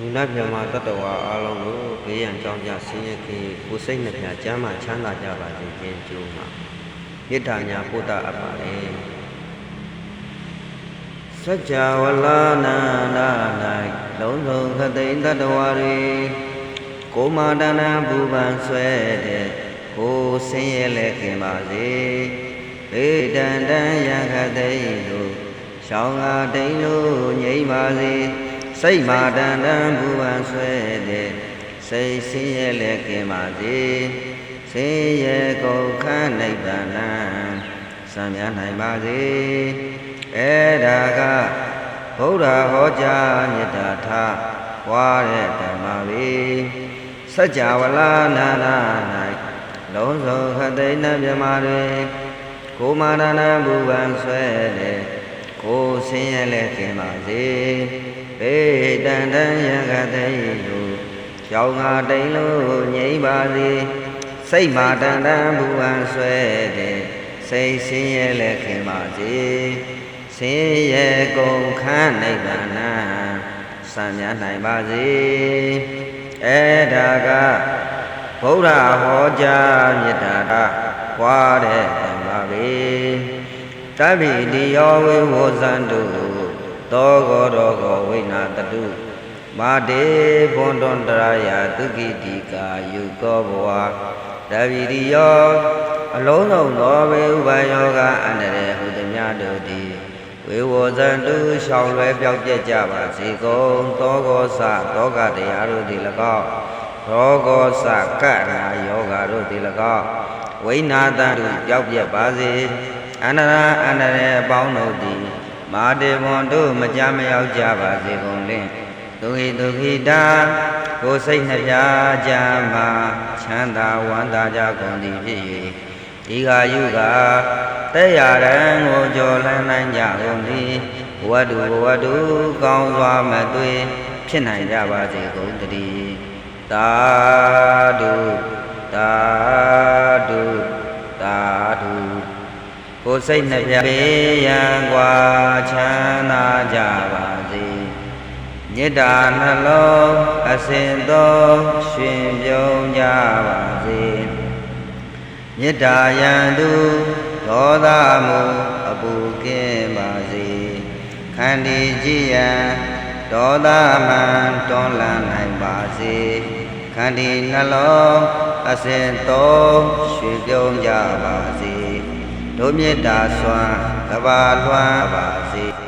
လူနာမြမတတ္တဝါအားလုံးကိုဘေးရန်ကြောင်းကြဆင်းရဲခြင်းကိုယ်စိတ်နှပြကျမ်းမှချမ်းသာကြပါစေခြင်းကျိုးမှာမေတ္တာများပို့တာအပ်ပါလေစัจ java လာနန္ဒ၌လုံးစုံခသိန်းတတ္တဝါတွေကိုယ်မာတနာဘူပန်ဆွဲတဲ့ကိုယ်ဆင်းရဲလဲခင်ပါစေဘေးတန်တန်ရခသိန်းတို့ရှောင်းကားတိန်လို့ငြိမ့်ပါစေ စိတ်မာတန်တန်ဘူပန်ဆွဲတဲ့စိတ်ဆင်းရဲလဲကင်ပါစေဆင်းရဲကုန်ခန်းနိဗ္ဗာန်စံမြနိုင်ပါစေအဲ့ဒါကဗုဒ္ဓဟောကြားမေတ္တာထားွားတဲ့ဓမ္မပဲစัจ java လာနာနာ၌လုံးစုံခသိန်းမြမတွေကိုမာရဏဘူပန်ဆွဲတဲ့ကိုဆင်းရဲလဲကင်ပါစေ ဘေးတန်တန်ရကတိတို့ကြောင်းငါတိန်လို့ငြိမ့်ပါစေစိတ်မာတန်တန်ဘူဝံဆွဲတဲ့စိတ်ဆင်းရဲလဲခင်ပါစေဆင်းရဲကုန်ခန်းနိဗ္ဗာန်စံမြနိုင်ပါစေအဲ့ဒါကဗုဒ္ဓဟောကြားမေတ္တာကွားတဲ့ဓမ္မပဲတဗ္ဗိတိယောဝေဝဇန္တု သောကောရောကောဝိနာတတုမာတေဘွန်တွန်တရာယသုကိတိကာယုကောဘဝတဗိတိယောအလုံးစုံသောဘေဥပယောဂအန္တရေဟုသမျှတို့သည်ဝေဝဇန္တုရှောင်လွဲပြောက်ပြက်ကြပါစေကုန်သောကောစသောကတရားတို့သည်၎င်းရောဂောစကရဏယောဂါတို့သည်၎င်းဝိနာတံတို့ပြောက်ပြက်ပါစေအန္တရာအန္တရေအပေါင်းတို့သည် မာတေဘွန်တို့မကြမရောက်ကြပါစေကုန်လင်ဒုဟိဒုခိတာကိုယ်စိတ်နှပြကြမှာချမ်းသာဝမ်းသာကြကုန်သည်ဖြစ်၍ဒီဃာယုကတဲ့ရရန်ကိုကြော်လန်းနိုင်ကြကုန်သည်ဝတ္တုဝတ္တုကောင်းစွာမသွေဖြစ်နိုင်ကြပါစေကုန်တည်းသာဓုသာဓုသာ စိတ်နှပြဘေးရန်ကွာချမ်းသာကြပါစေမေတ္တာနှလုံးအစဉ်သောရှင်ပြုံးကြပါစေမေတ္တာယံသူဒေါသမူအပူကင်းပါစေခန္တီကြည်ယံဒေါသမံတွန်းလှန်နိုင်ပါစေခန္တီနှလုံးအစဉ်သောရှင်ပြုံးကြပါစေ တို့မေတ္တာစွမ်းကဘာလွှမ်းပါစေ